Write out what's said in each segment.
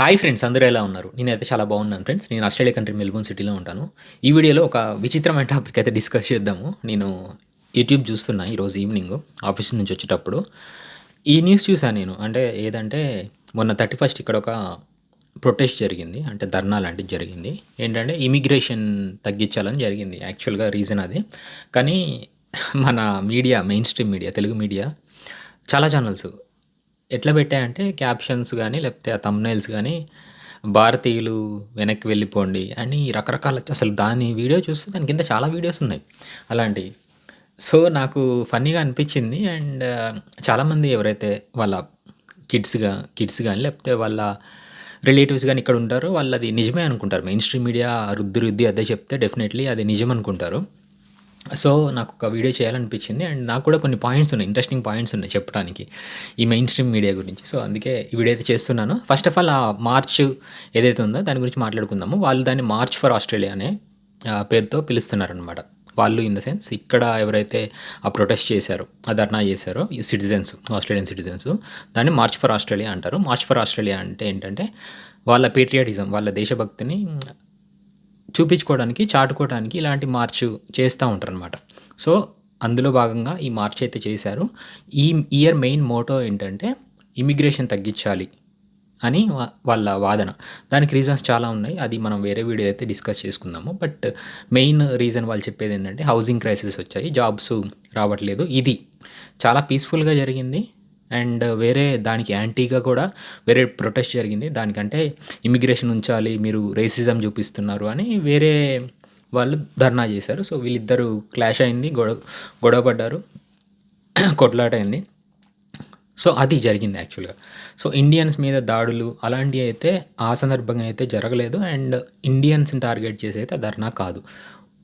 Hi friends అందరూ ఎలా ఉన్నారు? నేనైతే చాలా బాగున్నాను ఫ్రెండ్స్ నేను ఆస్ట్రేలియా కంట్రీ మెల్బోర్న్ సిటీలో ఉంటాను. ఈ వీడియోలో ఒక విచిత్రమైన టాపిక్ అయితే డిస్కస్ చేద్దాము. నేను యూట్యూబ్ చూస్తున్నా ఈరోజు ఈవినింగ్ ఆఫీస్ నుంచి వచ్చేటప్పుడు. ఈ న్యూస్ చూసాను నేను. అంటే ఏదంటే మొన్న థర్టీ ఫస్ట్ ఇక్కడ ఒక ప్రొటెస్ట్ జరిగింది. అంటే ధర్నా లాంటిది జరిగింది. ఏంటంటే ఇమిగ్రేషన్ తగ్గించాలని జరిగింది. యాక్చువల్గా రీజన్ అది. కానీ మన media mainstream media Telugu media చాలా ఛానల్స్ ఎట్లా పెట్టాయంటే క్యాప్షన్స్ కానీ లేకపోతే ఆ తమ్నైల్స్ కానీ భారతీయులు వెనక్కి వెళ్ళిపోండి అని రకరకాల అసలు దాని వీడియో చూస్తే దాని కింద చాలా వీడియోస్ ఉన్నాయి అలాంటివి సో నాకు ఫన్నీగా అనిపించింది అండ్ చాలామంది ఎవరైతే వాళ్ళ కిడ్స్గా కిడ్స్ కానీ లేకపోతే వాళ్ళ రిలేటివ్స్ కానీ ఇక్కడ ఉంటారో వాళ్ళది నిజమే అనుకుంటారు. మెయిన్ స్ట్రీమ్ మీడియా రుద్ది రుద్ది అదే చెప్తే డెఫినెట్లీ అది నిజం అనుకుంటారు. సో నాకు ఒక వీడియో చేయాలనిపించింది అండ్ నాకు కూడా కొన్ని పాయింట్స్ ఉన్నాయి ఇంట్రెస్టింగ్ పాయింట్స్ ఉన్నాయి చెప్పడానికి ఈ మెయిన్ స్ట్రీమ్ మీడియా గురించి. సో అందుకే ఈ వీడియో అయితే చేస్తున్నాను. ఫస్ట్ ఆఫ్ ఆల్ ఆ మార్చ్ ఏదైతే ఉందో దాని గురించి మాట్లాడుకుందాము. వాళ్ళు దాన్ని మార్చ్ ఫర్ ఆస్ట్రేలియా అనే పేరుతో పిలుస్తున్నారనమాట వాళ్ళు ఇన్ ద సెన్స్ ఇక్కడ ఎవరైతే ఆ ప్రొటెస్ట్ చేశారో ఆ ధర్నా చేశారో ఈ సిటిజన్స్ ఆస్ట్రేలియన్ సిటిజన్స్ దాన్ని మార్చ్ ఫర్ ఆస్ట్రేలియా అంటారు. మార్చ్ ఫర్ ఆస్ట్రేలియా అంటే ఏంటంటే వాళ్ళ పేట్రియాటిజం వాళ్ళ దేశభక్తిని చూపించుకోవడానికి చాటుకోవడానికి ఇలాంటి మార్చ్ చేస్తూ ఉంటారు అనమాట సో అందులో భాగంగా ఈ మార్చ్ అయితే చేశారు. ఈ ఇయర్ మెయిన్ మోటో ఏంటంటే ఇమిగ్రేషన్ తగ్గించాలి అని వాళ్ళ వాదన. దానికి రీజన్స్ చాలా ఉన్నాయి. అది మనం వేరే వీడియో అయితే డిస్కస్ చేసుకుందాము. బట్ మెయిన్ రీజన్ వాళ్ళు చెప్పేది ఏంటంటే హౌసింగ్ క్రైసిస్ వచ్చాయి. జాబ్స్ రావట్లేదు. ఇది చాలా పీస్ఫుల్గా జరిగింది. అండ్ వేరే దానికి యాంటీగా కూడా వేరే ప్రొటెస్ట్ జరిగింది. దానికంటే ఇమిగ్రేషన్ ఉంచాలి మీరు రేసిజం చూపిస్తున్నారు అని వేరే వాళ్ళు ధర్నా చేశారు. సో వీళ్ళిద్దరూ క్లాష్ అయింది గొడవ గొడవపడ్డారు కొట్లాట అయింది. సో అది జరిగింది యాక్చువల్గా. సో ఇండియన్స్ మీద దాడులు అలాంటివి అయితే ఆ సందర్భంగా అయితే జరగలేదు. అండ్ ఇండియన్స్ని టార్గెట్ చేసి అయితే ధర్నా కాదు.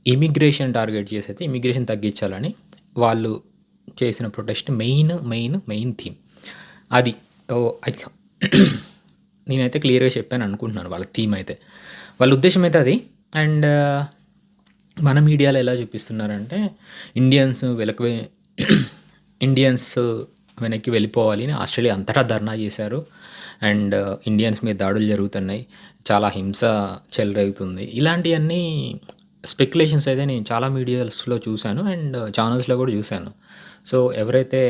ఇమిగ్రేషన్ టార్గెట్ చేసి అయితే ఇమిగ్రేషన్ తగ్గించాలని వాళ్ళు చేసిన protest main main main theme అది ఓ నేనైతే క్లియర్గా చెప్పాను అనుకుంటున్నాను వాళ్ళ థీమ్ అయితే. వాళ్ళ ఉద్దేశం అయితే అది. అండ్ మన మీడియాలో ఎలా చూపిస్తున్నారంటే ఇండియన్స్ వెనక్కి ఇండియన్స్ వెనక్కి వెళ్ళిపోవాలి అని ఆస్ట్రేలియా అంతటా ధర్నా చేశారు. అండ్ ఇండియన్స్ మీద దాడులు జరుగుతున్నాయి. చాలా హింస చెలరేగుతుంది. ఇలాంటివన్నీ స్పెక్యులేషన్స్ అయితే నేను చాలా మీడియాస్లో చూశాను. అండ్ ఛానల్స్లో కూడా చూశాను. సో ఎవరైతే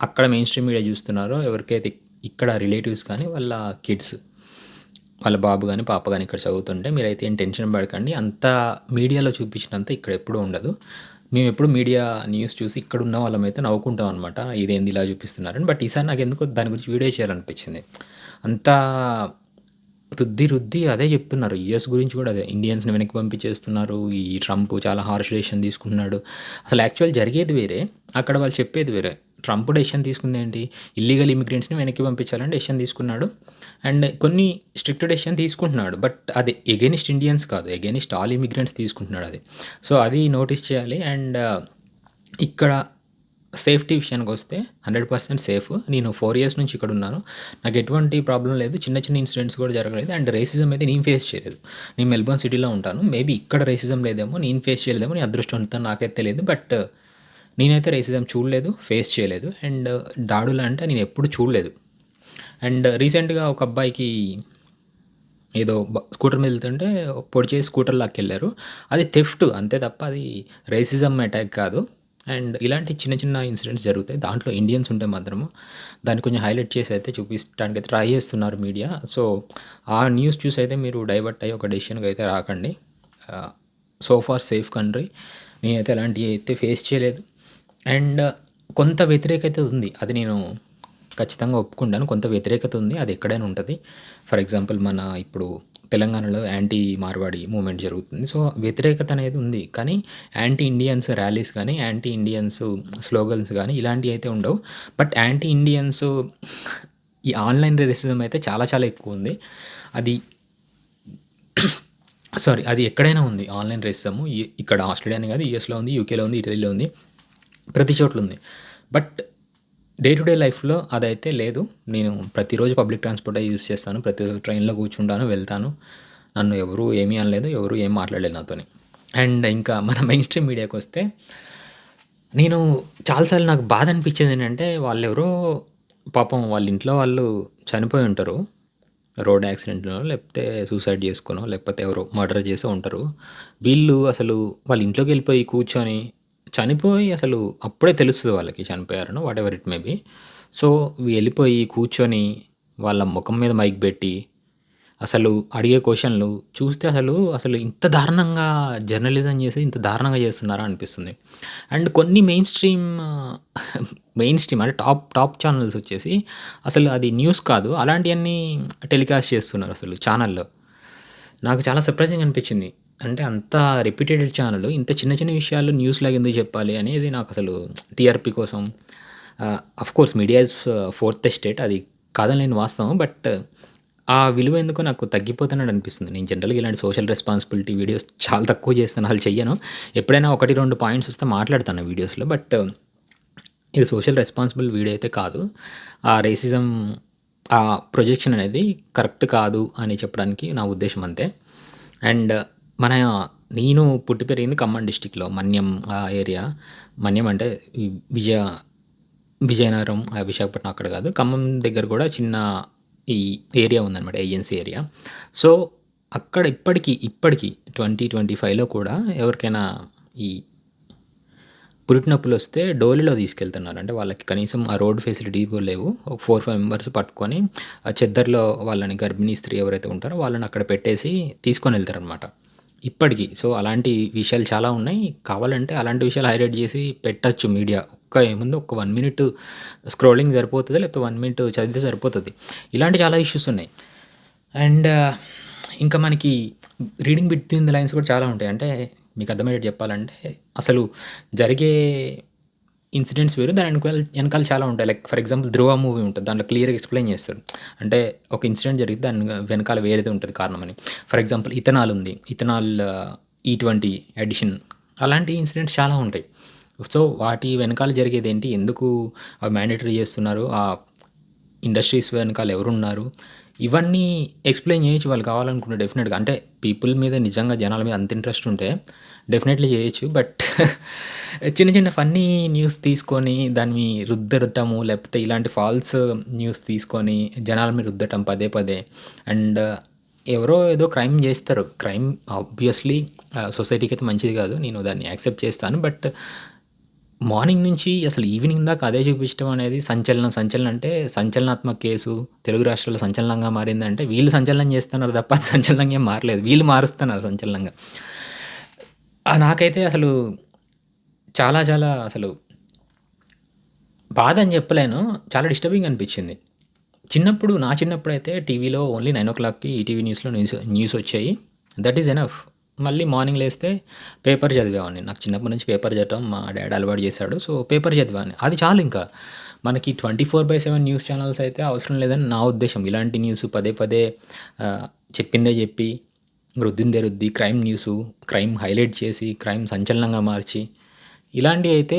అక్కడ మెయిన్ స్ట్రీమ్ మీడియా చూస్తున్నారో ఎవరికైతే ఇక్కడ రిలేటివ్స్ కానీ వాళ్ళ కిడ్స్ వాళ్ళ బాబు కానీ పాప కానీ ఇక్కడ చదువుతుంటే మీరైతే ఏం టెన్షన్ పడకండి. అంత మీడియాలో చూపించినంత ఇక్కడ ఎప్పుడూ ఉండదు. మేము ఎప్పుడు మీడియా న్యూస్ చూసి ఇక్కడ ఉన్న వాళ్ళమైతే నవ్వుకుంటాం అనమాట ఇదేంది ఇలా చూపిస్తున్నారని. బట్ ఈసారి నాకు ఎందుకో దాని గురించి వీడియో చేయాలనిపించింది. అంతా రుద్ది రుద్ది అదే చెప్తున్నారు. యుఎస్ గురించి కూడా అదే. ఇండియన్స్ని వెనక్కి పంపించేస్తున్నారు. ఈ ట్రంప్ చాలా హార్ష్ డెసిషన్ తీసుకున్నాడు అసలు యాక్చువల్ జరిగేది వేరే. అక్కడ వాళ్ళు చెప్పేది వేరే. ట్రంప్ డెసిషన్ తీసుకుంది ఏంటి? ఇల్లీగల్ ఇమిగ్రెంట్స్ని వెనక్కి పంపించాలని డెసిషన్ తీసుకున్నాడు. అండ్ కొన్ని స్ట్రిక్ట్ డెసిషన్ తీసుకుంటున్నాడు. బట్ అది ఎగెనిస్ట్ ఇండియన్స్ కాదు. ఎగెనిస్ట్ ఆల్ ఇమిగ్రెంట్స్ తీసుకుంటున్నాడు అది. సో అది నోటీస్ చేయాలి. అండ్ ఇక్కడ సేఫ్టీ విషయానికి వస్తే హండ్రెడ్ పర్సెంట్ సేఫ్. నేను ఫోర్ ఇయర్స్ నుంచి ఇక్కడ ఉన్నాను. నాకు ఎటువంటి ప్రాబ్లం లేదు. చిన్న చిన్న ఇన్సిడెంట్స్ కూడా జరగలేదు. అండ్ రేసిజం అయితే నేను ఫేస్ చేయలేదు. నేను మెల్బోర్న్ సిటీలో ఉంటాను. మేబీ ఇక్కడ రేసిజం లేదేమో నేను ఫేస్ చేయలేదేమో నీ అదృష్టం అంతా నాకైతే తెలియదు. బట్ నేనైతే రేసిజం చూడలేదు ఫేస్ చేయలేదు. అండ్ దాడులు అంటే నేను ఎప్పుడు చూడలేదు. అండ్ రీసెంట్గా ఒక అబ్బాయికి ఏదో స్కూటర్ మీద వెళ్తుంటే పొడి చేసి స్కూటర్ లాక్కెళ్ళారు. అది థెఫ్ట్ అంతే తప్ప అది రేసిజం అటాక్ కాదు. అండ్ ఇలాంటి చిన్న చిన్న ఇన్సిడెంట్స్ జరుగుతాయి. దాంట్లో ఇండియన్స్ ఉంటే మాత్రము దాన్ని కొంచెం హైలైట్ చేసి అయితే చూపించడానికి అయితే ట్రై చేస్తున్నారు మీడియా. సో ఆ న్యూస్ చూసి అయితే మీరు డైవర్ట్ అయ్యి ఒక డెసిషన్కి అయితే రాకండి. సో ఫార్ సేఫ్ కంట్రీ నేనైతే అలాంటివి అయితే ఫేస్ చేయలేదు. అండ్ కొంత వ్యతిరేకత ఉంది. అది నేను ఖచ్చితంగా ఒప్పుకుంటాను. కొంత వ్యతిరేకత ఉంది. అది ఎక్కడైనా ఉంటుంది. ఫర్ ఎగ్జాంపుల్ మన ఇప్పుడు తెలంగాణలో యాంటీ మార్వాడి మూమెంట్ జరుగుతుంది. సో వ్యతిరేకత అనేది ఉంది. కానీ యాంటీ ఇండియన్స్ ర్యాలీస్ కానీ యాంటీ ఇండియన్స్ స్లోగన్స్ కానీ ఇలాంటివి అయితే ఉండవు. బట్ యాంటీ ఇండియన్స్ ఈ ఆన్లైన్ రేసిజం అయితే చాలా చాలా ఎక్కువ ఉంది. అది సారీ అది ఎక్కడైనా ఉంది. ఆన్లైన్ రేసిజము ఇక్కడ ఆస్ట్రేలియానే కాదు యూఎస్లో ఉంది యూకేలో ఉంది ఇటలీలో ఉంది ప్రతి చోట్ల ఉంది. బట్ డే టు డే లైఫ్లో అదైతే లేదు. నేను ప్రతిరోజు పబ్లిక్ ట్రాన్స్పోర్ట్ యూస్ చేస్తాను. ప్రతిరోజు ట్రైన్లో కూర్చుంటాను వెళ్తాను. నన్ను ఎవరు ఏమీ అనలేదు ఎవరు ఏం మాట్లాడలేదు నాతోని. అండ్ ఇంకా మన మెయిన్ స్ట్రీమ్ మీడియాకి వస్తే నేను చాలాసార్లు నాకు బాధ అనిపించేది ఏంటంటే వాళ్ళు ఎవరో పాపం వాళ్ళ ఇంట్లో వాళ్ళు చనిపోయి ఉంటారు. రోడ్ యాక్సిడెంట్‌లో లేకపోతే సూసైడ్ చేసుకునో లేకపోతే ఎవరో మర్డర్ చేసో ఉంటారు. వీళ్ళు అసలు వాళ్ళ ఇంట్లోకి వెళ్ళిపోయి కూర్చొని చనిపోయి అసలు అప్పుడే తెలుస్తుంది వాళ్ళకి చనిపోయారనో ever it may be so, వెళ్ళిపోయి కూర్చొని వాళ్ళ ముఖం మీద మైక్ పెట్టి అసలు అడిగే క్వశ్చన్లు చూస్తే అసలు, అసలు ఇంత దారుణంగా జర్నలిజం చేసి ఇంత దారుణంగా చేస్తున్నారా అనిపిస్తుంది. అండ్ కొన్ని మెయిన్ స్ట్రీమ్ మెయిన్ స్ట్రీమ్ అంటే టాప్, టాప్ ఛానల్స్ వచ్చేసి అసలు అది న్యూస్ కాదు. అలాంటివన్నీ టెలికాస్ట్ చేస్తున్నారు అసలు ఛానల్లో నాకు చాలా సర్ప్రైజింగ్ అనిపించింది. అంటే అంత రిపీటెడ్ ఛానల్ ఇంత చిన్న చిన్న విషయాలు న్యూస్‌లాగా ఎందుకు చెప్పాలి అనేది నాకు అసలు టీఆర్‌పీ కోసం course of course media is fourth state అది కాదని నేను వాస్తవం. బట్ uh, ఆ విలువ ఎందుకో నాకు తగ్గిపోతున్నట్టు అనిపిస్తుంది. నేను జనరల్‌గా ఇలాంటి సోషల్ రెస్పాన్సిబిలిటీ వీడియోస్ చాలా తక్కువ చేస్తాను. అసలు చెయ్యను. ఎప్పుడైనా 1, 2 పాయింట్స్ వస్తే మాట్లాడతాను వీడియోస్‌లో. బట్ uh, ఇది సోషల్ రెస్పాన్సిబుల్ వీడియో అయితే కాదు. ఆ రేసిజం ఆ ప్రొజెక్షన్ అనేది కరెక్ట్ కాదు అని చెప్పడానికి నా ఉద్దేశం అంతే. అండ్ మన నేను పుట్టి పెరిగింది ఖమ్మం డిస్ట్రిక్ట్‌లో మన్యం ఆ ఏరియా. మన్యం అంటే ఈ విజయ విజయనగరం, విశాఖపట్నం అక్కడ కాదు. ఖమ్మం దగ్గర కూడా చిన్న ఈ ఏరియా ఉందన్నమాట ఏజెన్సీ ఏరియా. సో, అక్కడ ఇప్పటికి, ఇప్పటికి 2025లో కూడా ఎవరికైనా ఈ పురిటినొప్పులు నొప్పులొస్తే డోలీలో తీసుకెళ్తున్నారు. అంటే వాళ్ళకి కనీసం ఆ రోడ్ ఫెసిలిటీ కూడా లేవు. ఒక 4, 5 మెంబర్స్ పట్టుకొని ఆ చెద్దర్‌లో వాళ్ళని గర్భిణీ స్త్రీ ఎవరైతే ఉంటారో వాళ్ళని అక్కడ పెట్టేసి తీసుకొని వెళ్తారనమాట ఇప్పటికీ సో, అలాంటి విషయాలు చాలా ఉన్నాయి. కావాలంటే అలాంటి విషయాలు హైలైట్ చేసి పెట్టచ్చు మీడియా. ఒక్క ఏముంది ఒక వన్ మినిట్ స్క్రోలింగ్ సరిపోతుంది లేకపోతే వన్ మినిట్ చదివితే సరిపోతుంది ఇలాంటి చాలా ఇష్యూస్ ఉన్నాయి. అండ్ ఇంకా మనకి రీడింగ్ బిట్వీన్ ద లైన్స్ కూడా చాలా ఉంటాయి. అంటే మీకు అర్థమయ్యేటట్టు చెప్పాలంటే అసలు జరిగే ఇన్సిడెంట్స్ వేరు. దాని వెనకాల వెనకాల చాలా ఉంటాయి. Like for example 'Dhruva' movie ఉంటుంది దాంట్లో క్లియర్‌గా ఎక్స్‌ప్లెయిన్ చేస్తారు. అంటే ఒక ఇన్సిడెంట్ జరిగితే దాని వెనకాల వేరేది ఉంటుంది కారణమని. ఫర్ ఎగ్జాంపుల్ ఇథనాల్ ఉంది. ఇథనాల్ ఈ20 అడిషన్ e అలాంటి ఇన్సిడెంట్స్ చాలా ఉంటాయి. సో, వాటి వెనకాల జరిగేదేంటి? ఎందుకు అవి మ్యాండేటరీ చేస్తున్నారు? ఆ ఇండస్ట్రీస్ వెనకాల ఎవరున్నారు? ఇవన్నీ ఎక్స్‌ప్లెయిన్ చేయొచ్చు వాళ్ళు కావాలనుకుంటే డెఫినెట్గా అంటే పీపుల్ మీద నిజంగా జనాల మీద అంత ఇంట్రెస్ట్ ఉంటే డెఫినెట్‌లీ చేయొచ్చు. బట్ చిన్న చిన్న ఫన్నీ న్యూస్ తీసుకొని దాన్ని రుద్దరటము లేకపోతే ఇలాంటి ఫాల్స్ న్యూస్ తీసుకొని జనాల మీద రుద్దటం పదే పదే అండ్ uh, ఎవరో ఏదో క్రైమ్ చేస్తారు. క్రైమ్ ఆబ్వియస్‌లీ సొసైటీకి అయితే మంచిది కాదు. నేను దాన్ని యాక్సెప్ట్ చేస్తాను. బట్ మార్నింగ్ నుంచి అసలు ఈవినింగ్ దాకా అదే చూపించడం అనేది సంచలనం. సంచలనం అంటే సంచలనాత్మక కేసు తెలుగు రాష్ట్రాల్లో సంచలనంగా మారిందంటే వీళ్ళు సంచలనం చేస్తున్నారు తప్ప సంచలనంగా ఏం మారలేదు. వీళ్ళు మారుస్తున్నారు సంచలనంగా. నాకైతే అసలు చాలా చాలా అసలు బాధ అని చెప్పలేను. చాలా డిస్టర్బింగ్ అనిపించింది. చిన్నప్పుడు నా చిన్నప్పుడు అయితే టీవీలో ఓన్లీ 9:00కి ఈటీవీ న్యూస్‌లో న్యూస్ న్యూస్ వచ్చాయి. That is enough. మళ్ళీ మార్నింగ్ లేస్తే పేపర్ చదివేవాడిని. నాకు చిన్నప్పటి నుంచి పేపర్ చదవడం మా డాడీ అలవాటు చేశాడు. సో, పేపర్ చదివాను అది చాలు ఇంకా. మనకి 24/7 న్యూస్ ఛానల్స్ అయితే అవసరం లేదని నా ఉద్దేశం ఇలాంటి న్యూస్ పదే పదే చెప్పిందే చెప్పి రుద్దిందే రుద్ది క్రైమ్ న్యూస్ క్రైమ్ హైలైట్ చేసి, క్రైమ్ సంచలనంగా మార్చి ఇలాంటివి అయితే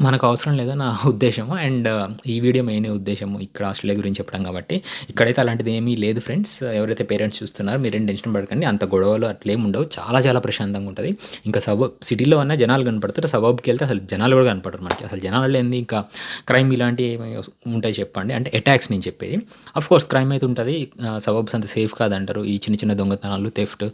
మనకు అవసరం లేదా నా ఉద్దేశము. అండ్ ఈ వీడియో మెయిన్ ఉద్దేశము ఇక్కడ ఆస్ట్రేలియా గురించి చెప్పడం కాబట్టి ఇక్కడైతే అలాంటిది ఏమీ లేదు ఫ్రెండ్స్. ఎవరైతే పేరెంట్స్ చూస్తున్నారో మీరేం టెన్షన్ పడకండి. అంత గొడవలు అట్లేం ఉండవు. చాలా చాలా ప్రశాంతంగా ఉంటుంది ఇంకా సబర్బ్ సిటీలో అన్న జనాలు కనపడతారు. సబబ్కి వెళ్తే అసలు జనాలు కూడా కనపడరు మనకి. అసలు జనాలు ఏంది ఇంకా క్రైమ్ ఇలాంటివి ఏమి ఉంటాయి చెప్పండి. అంటే అటాక్స్ నేను చెప్పేది. ఆఫ్‌కోర్స్ క్రైమ్ అయితే ఉంటుంది సబబ్స్ అంత సేఫ్ కాదంటారు. ఈ చిన్న చిన్న దొంగతనాలు, థెఫ్ట్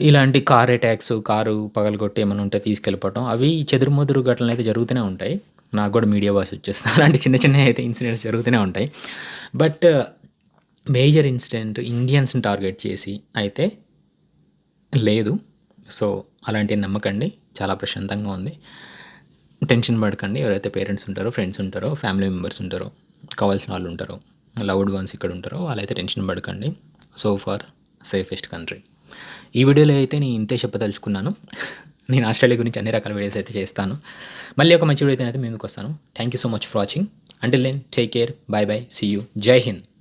ఇలాంటి కార్ అటాక్స్, కారు పగలగొట్టి ఏమన్నా ఉంటే తీసుకెళ్ళిపోవటం అవి చెదురుమదురు అయితే జరుగుతూనే ఉంటాయి. నాకు కూడా మీడియా భాష వచ్చేస్తుంది అలాంటి చిన్న చిన్నవి అయితే ఇన్సిడెంట్స్ జరుగుతూనే ఉంటాయి. బట్ మేజర్ ఇన్సిడెంట్ ఇండియన్స్‌ని టార్గెట్ చేసి అయితే లేదు. సో, అలాంటివి నమ్మకండి. చాలా ప్రశాంతంగా ఉంది. టెన్షన్ పడకండి. ఎవరైతే పేరెంట్స్ ఉంటారో, ఫ్రెండ్స్ ఉంటారో, ఫ్యామిలీ మెంబర్స్ ఉంటారో, కావాల్సిన వాళ్ళు ఉంటారో, లవ్డ్ వన్స్ ఇక్కడ ఉంటారో వాళ్ళైతే టెన్షన్ పడకండి. So far safest country. ఈ వీడియోలో అయితే నేను ఇంతే చెప్పదలుచుకున్నాను. నేను ఆస్ట్రేలియా గురించి అన్ని రకాల వీడియోస్ అయితే చేస్తాను. మళ్ళీ ఒక మంచి వీడియో అయితే మీ ముందుకు వస్తాను. Thank you so much for watching. Until then take care. Bye bye. See you. జై హింద్.